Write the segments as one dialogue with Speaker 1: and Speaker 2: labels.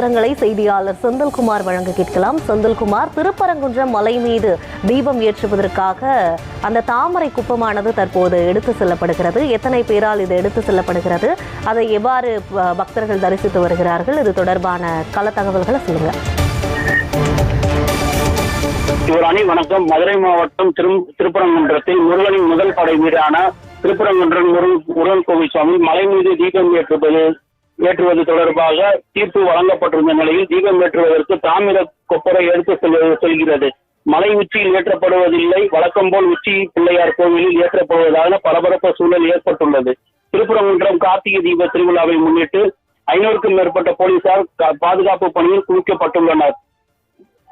Speaker 1: விவரங்களை செய்தியாளர் செந்தில்குமார் வழங்க கேட்கலாம். செந்தில்குமார் திருப்பரங்குன்றம் மலை மீது தீபம் ஏற்றுவதற்காக அந்த தாமரை குப்பமானது தற்போது எடுத்து செல்லப்படுகிறது. எத்தனை பேரால் இது எடுத்து செல்லப்படுகிறது? அதை எவ்வாறு பக்தர்கள் தரிசித்து வருகிறார்கள்? இது தொடர்பான கள தகவல்களை சொல்லுங்க.
Speaker 2: சிவராணி வணக்கம். மதுரை மாவட்டம் திரு திருப்பரங்குன்றத்தில் முருகனின் முதல் படை வீடான திருப்பரங்குன்றம் முருகன் முருகன் கோவில் சுவாமி மலை மீது தீபம் ஏற்றுவது ஏற்றுவது தொடர்பாக தீர்ப்பு வழங்கப்பட்டிருந்த நிலையில் தீபம் ஏற்றுவதற்கு தாமிர கொப்பரை எடுத்து செல்வது செல்கிறது. மலை உச்சியில் ஏற்றப்படுவதில்லை. வழக்கம் போல் உச்சி பிள்ளையார் கோவிலில் ஏற்றப்படுவதாக பரபரப்பு சூழல் ஏற்பட்டுள்ளது. திருப்பரங்குன்றம் கார்த்திகை தீப திருவிழாவை முன்னிட்டு ஐநூறுக்கும் மேற்பட்ட போலீசார் பாதுகாப்பு பணியில் குவிக்கப்பட்டுள்ளனர்.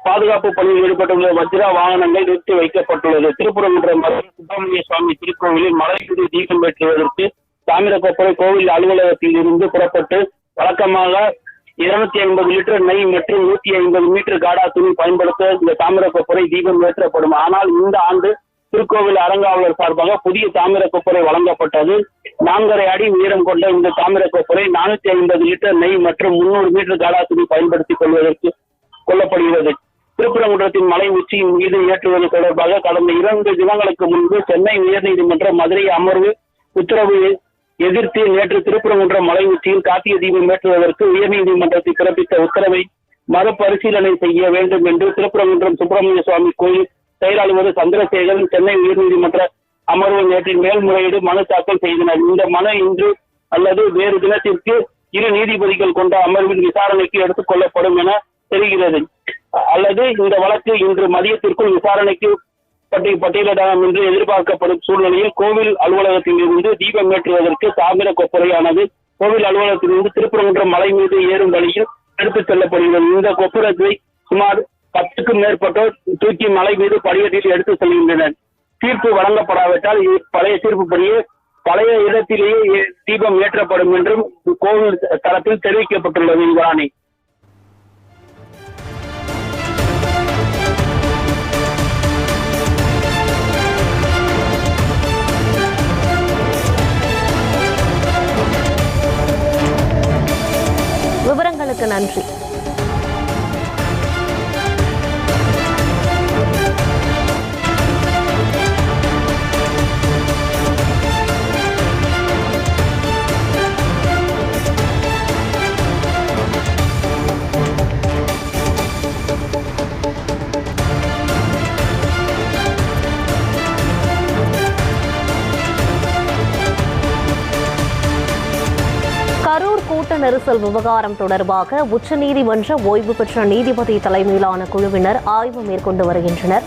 Speaker 2: பாதுகாப்பு பணியில் ஈடுபட்டுள்ள வஜ்ரா வாகனங்கள் நிறுத்தி வைக்கப்பட்டுள்ளது. திருப்பரங்குன்றம் சுப்பிரமணிய சுவாமி திருக்கோவிலில் மலை தீபம் ஏற்றுவதற்கு தாமிரக்கோப்பரை கோவில் அலுவலகத்தில் இருந்து புறப்பட்டு வழக்கமாக இருநூத்தி ஐம்பது லிட்டர் நெய் மற்றும் நூத்தி ஐம்பது மீட்டர் காடா துணி பயன்படுத்த இந்த தாமிரக்கோப்பரை தீபம் ஏற்றப்படும். ஆனால் இந்த ஆண்டு திருக்கோவில் அறங்காவலர் சார்பாக புதிய தாமிரக்கோப்பரை வழங்கப்பட்டது. நான்கரை அடி உயரம் கொண்ட இந்த தாமிரக்கோப்பரை நானூத்தி ஐம்பது லிட்டர் நெய் மற்றும் முன்னூறு மீட்டர் காடா துணி பயன்படுத்திக் கொள்வதற்கு கொள்ளப்படுகிறது திருப்பரங்குன்றத்தின் மலை உச்சியின் மீது ஏற்றுவது தொடர்பாக கடந்த இரண்டு தினங்களுக்கு முன்பு சென்னை உயர்நீதிமன்ற மதுரை அமர்வு உத்தரவு எதிர்த்து நேற்று திருப்பரங்குன்றம் மலை உச்சியில் கார்த்திகை தீபம் ஏற்றுவதற்கு உயர்நீதிமன்றத்தில் பிறப்பித்த உத்தரவை மறுபரிசீலனை செய்ய வேண்டும் என்று திருப்பரங்குன்றம் சுப்பிரமணிய சுவாமி கோயில் செயலாளர் சந்திரசேகரன் சென்னை உயர்நீதிமன்ற அமர்வு நேற்று மேல்முறையீடு மனு தாக்கல் செய்தனர். இந்த மனு இன்று அல்லது வேறு தினத்திற்கு இரு நீதிபதிகள் கொண்ட அமர்வின் விசாரணைக்கு எடுத்துக் கொள்ளப்படும் என தெரிகிறது. அல்லது இந்த வழக்கு இன்று மதியத்திற்குள் விசாரணைக்கு பட்டியலிடலாம் என்று எதிர்பார்க்கப்படும் சூழ்நிலையில் கோவில் அலுவலகத்திலிருந்து தீபம் ஏற்றுவதற்கு தாமிர கொப்பரையானது கோவில் அலுவலகத்திலிருந்து திருப்பரங்குன்றம் மலை மீது ஏறும் வழியில் எடுத்துச் செல்லப்படுகிறது. இந்த கொப்புரத்தை சுமார் பத்துக்கும் மேற்பட்டோர் தூக்கி மலை மீது படியேற்றில் எடுத்து செல்கின்றனர். தீர்ப்பு வழங்கப்படாவிட்டால் பழைய தீர்ப்புப்படியே பழைய இடத்திலேயே தீபம் ஏற்றப்படும் என்றும் கோவில் தரப்பில் தெரிவிக்கப்பட்டுள்ளது இவராணி
Speaker 1: விவரங்களுக்கு நன்றி கூட்ட நெரிசல் விவகாரம் தொடர்பாக உச்சநீதிமன்ற ஓய்வு பெற்ற நீதிபதி தலைமையிலான குழுவினர் ஆய்வு மேற்கொண்டு வருகின்றனர்.